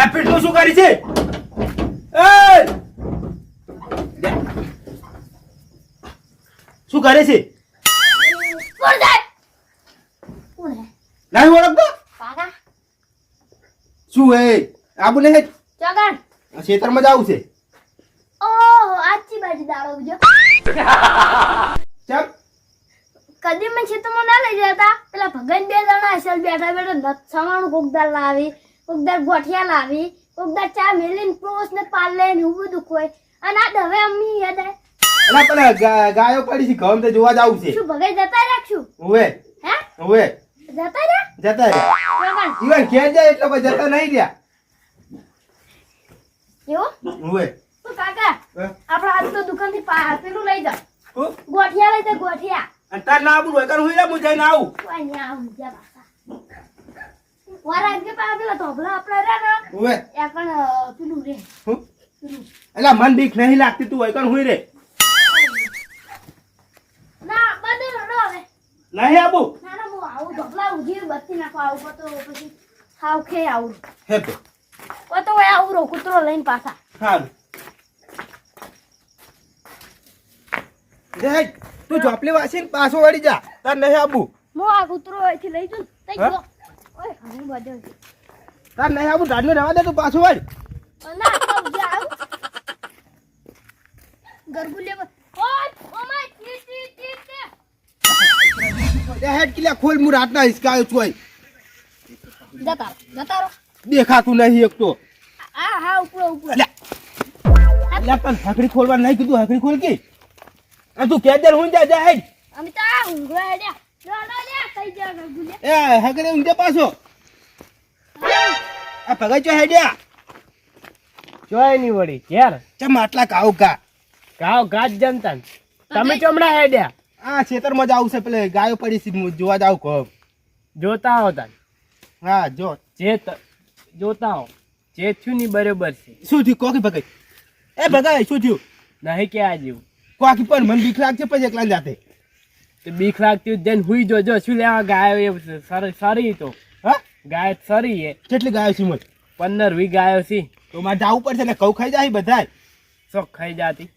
આ શું કરી છે. શું કરે છે? નહીં ઓળખતો? શું હે? આબુ ને ચગણ. ખેતરમાં જવું છે. ઓહો આજી બાજુ દાડો બીજો ચમ કદી મને ખેતરમાં ના લઈ જતા. પેલા ભગન બે જણા અસલ બેઠા બેઠા નથ સમાણું કોક દાલ લાવી. કોકદાર ગોઠિયા લાવી કોકદાર ચા મેલીને પોસ ને પાલે ને એવું બધું અને આ દવે અમ્મી યાદ અલા પણ ગાયો પડી છે ઘઉં તે જોવા જાવ છે. શું ભગાઈ જતા રાખશું ઓવે હે? ઓવે જતા રે જતા રે ઈવન ઘેર જાય એટલે કોઈ જતા નહીં રહ્યા. એવું ઓવે તો કાકા હે? આપણે આજ તો દુકાનથી થી પેલું લઈ જાવ ગોઠિયા લઈ જાઓ ગોઠિયા. અને તાર ના આવું હોય કારણ હું હું જઈને આવું. કોઈ નહીં આવું પાછા વારા કે પા પેલા આપણા રે ને. ઓવે. એ પણ અ, પેલું રે. હું? પેલું. એટલે મન બીક નહીં લાગતી તું હોય કારણ હું રે? ના બધું રડો હવે. નહીં આબુ ના ના હું આવું ધોબલા ઉઘી બત્તી નાખવા આવું તો પછી હાવ ખે આવું. હે તો. ઓ તો આવું રો કૂતરો લઈને પાછા. સારું જય તું ચોપલી વાસી પાછો વળી જા. તાર નહીં આબુ હું આ કૂતરો અહીંથી લઈ જઉં તઈ જો. ઓય ઘણી બધું તાર નહીં આવું ઢાડને રહેવા દે તું પાછું વળ. ના તો જે ગરગુલે ગરબુલે ઓય ઓમાય ટી ટી ટી ટી હેડ કિલ્લા ખોલ હું રાતના હિસકાયો છું જતા જતા રહો. દેખાતું નહીં એક તો. આ હા ઉપર ઉપર પણ હકડી ખોલવા નહીં કીધું હકડી ખોલ કે. આ તું કે દે હું જા જા હેડ. અમે તો ઊંઘવા હેડ્યા. એ હકડી ઊંઘે પાછો. આ ભગાઈ ચો હેડ્યા. જોયની વળી ઘેર. ચમ આટલા કાવ કા ગાવ ગાજ જનતા તમે ચમડા હેડ્યા? આ ખેતરમાં જ આવું છે પેલે ગાયો પડી હું જોવા જાવ કહો જોતા હોતા હા જો. જે ત- જોતા હો. જે થયું ની બરોબર છે. શું થયું? કોકી ભગાઈ? એ ભગાઈ શું થયું? નહીં કે આ જેવું. કોકી પણ મન બીક લાગશે પછી એકલા જાતે. તો બીક લાગતી હોય જઈને હુઈ જોજો શું લેવા ગાયો એ સર- સરી તો. હા? ગાય સરી એ કેટલી ગાયો છે મને પંદર વી ગાયો છે. તો મારે જવું પડશે ને કઉ ખાઈ જાય બધાય? શોખ ખાઈ જાતી.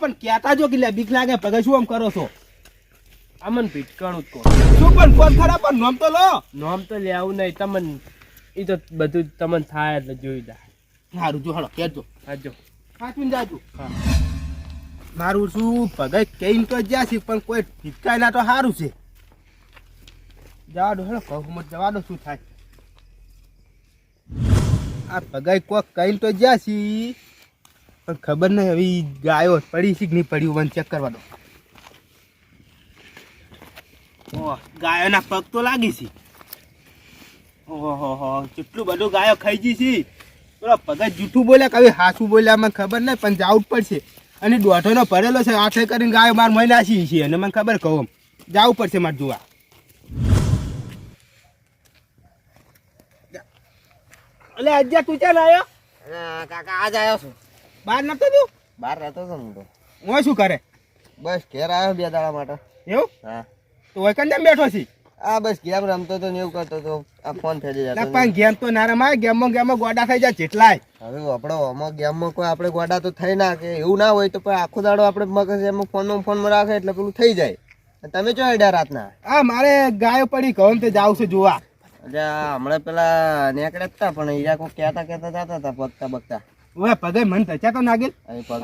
પણ કહેતા જો કે લે બીક લાગે પગે શું આમ કરો છો? અમન ભીટકણું જ કોણ? શું પણ ફોન ખરા પણ નોમ તો લો. નોમ તો લેવું નહીં તમને એ તો બધું તમને થાય એટલે જોઈ દે સારું જો હાલો કહેજો હાજો સાચું જાજુ. હા. મારું શું? ભગાઈ કઈ તો જ્યાં છે, પણ કોઈ ઠીકાય ના તો સારું છે. જવા દો હેડો કહું જવા દો શું થાય? આ ભગાઈ કોક કઈ તો જ્યાં છે, પણ ખબર નહીં હવે ગાયો પડી છે કે નહીં પડ્યું મને ચેક કરવા દો ગાયોના પગ તો લાગી છે. ઓહો, હો, કેટલું બધું ગાયો ખાઈ ગઈ છે. પેલો ભગત જૂઠું બોલ્યા કभी હાસું બોલ્યા મને ખબર નહીં, પણ જવું જ પડશે. અને દોઢોનો ભરેલો છે આઠે કરીને ગાયો બાર મહિના નાસી છે અને મને ખબર કહું જવું પડશે મારે જોવા એટલે અજ્જા તું ચાલ આવ્યો કાકા આજ આવ્યો છું. બહાર નતો તું? બહાર રહેતો હતો હું તો. હું શું કરે? બસ ઘેર આવ્યો બે દાડા માટે. એવું? હા. તો હોય કંદમ બેઠો છે? આ બસ ગેમ રમતો ને એવું કરતો હતો આ ફોન ફેરી જતો પણ ગેમ તો ના રમાય ગેમમાં ગેમમાં ગોડા થઈ જાય જેટલાય. હવે આપણો આમાં ગેમમાં કોઈ આપણે ગોડા તો થઈ ના કે એવું ના હોય તો પણ આખો દાડો આપણે મગજ એમાં ફોનમાં ફોનમાં રાખે એટલે પેલું થઈ જાય. તમે ચો હેડ્યા રાતના? હા મારે ગાયો પડી કહું તે જાવ છું જોવા. હમણાં પેલા નીકળ્યા જ હતા પણ અહીંયા કોઈ કહેતા કહેતા જતા હતા બગતા બગતા. હવે પગે મન તચા તો નાગેલ.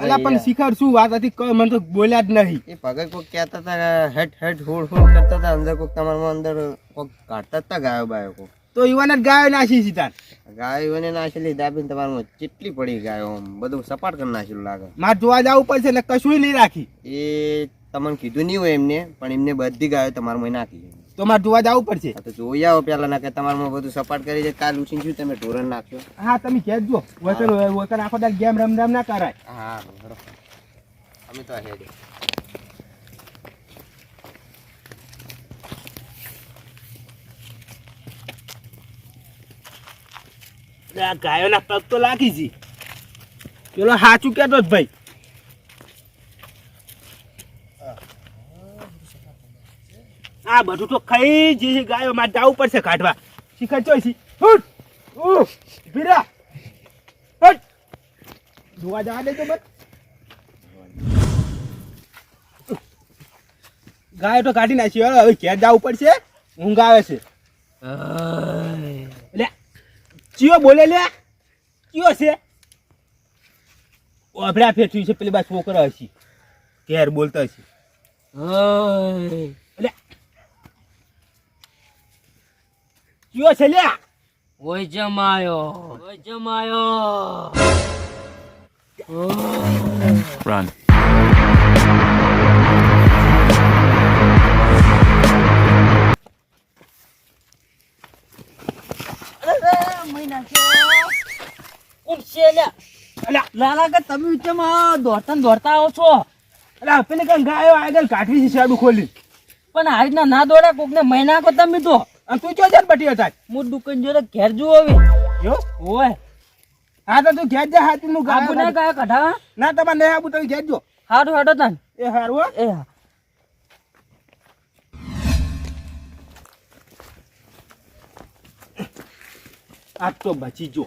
અલા પણ શિખર શું વાત હતી કોઈ મને તો બોલ્યા જ નહીં. એ પગે કોક કહેતા હતા હેટ હેટ હોડ હોડ કરતા હતા અંદર કોક તમારામાં અંદર કોક કાઢતા હતા ગાયો બાયો કો તો ઈવાને જ ગાયો નાસી તાર ગાયો એને નાખેલી દાબીને તમારામાં કેટલી પડી ગાયો બધું સપાટ કરી નાખેલું લાગે. માર જોવા જવું પડશે ને કશું નહીં રાખી. એ તમને કીધું નહીં હોય એમને પણ એમને બધી ગાયો તમારામાં નાખી. તો મારે જોવા જવું પડશે. તો જોઈ આવો પેલા ના કે તમારામાં બધું સપાટ કરી છે કાલ ઉછીને શું તમે ઢોરણ નાખ્યો? હા તમે કહેજો વતન વતર આખો દાખ ગેમ રમ રમ ના કરાય. હા બરોબર. અમે તો હેડે. ગાયોના પગ તો લાગી છે. પેલો સાચું કેતો જ ભાઈ. આ બધું તો ખાઈ જે ગાયો મારે જવું પડશે કાઢવા. શિખર ચોઈસી હટ ઉ ભીરા હટ જોવા જવા દેજો મત ગાયો તો કાઢી નાખી હવે હવે ઘેર જવું પડશે ઊંઘ આવે છે. લે ચિયો બોલે લે. કયો છે. ઓભરા ફેરથી છે પેલી બાજુ છોકરો હશે. ઘેર બોલતો હશે. કયો છે લ્યા. ઓય જમાયો ઓય જમાયો. કે તમે વિચારમાં દોડતા દોડતા આવો છો? અલા પેલી કઈ ગાયો આગળ કાઢવી છે શાડું ખોલી. પણ આ રીતના ના દોડ્યા કોક ને મહિના કો તમે તો. અને તું ચો છે બટી હતા હું દુકાન જોડે ઘેર જુઓ હવે. જો? ઓય. હા તો તું ઘેર જા હાથી નું ગાબુ ના કાય કઢા ના તમારે ને આબુ તમે ઘેર જો. હારું હાડો તન. એ હારું હો. એ હા. આ તો બચી જો.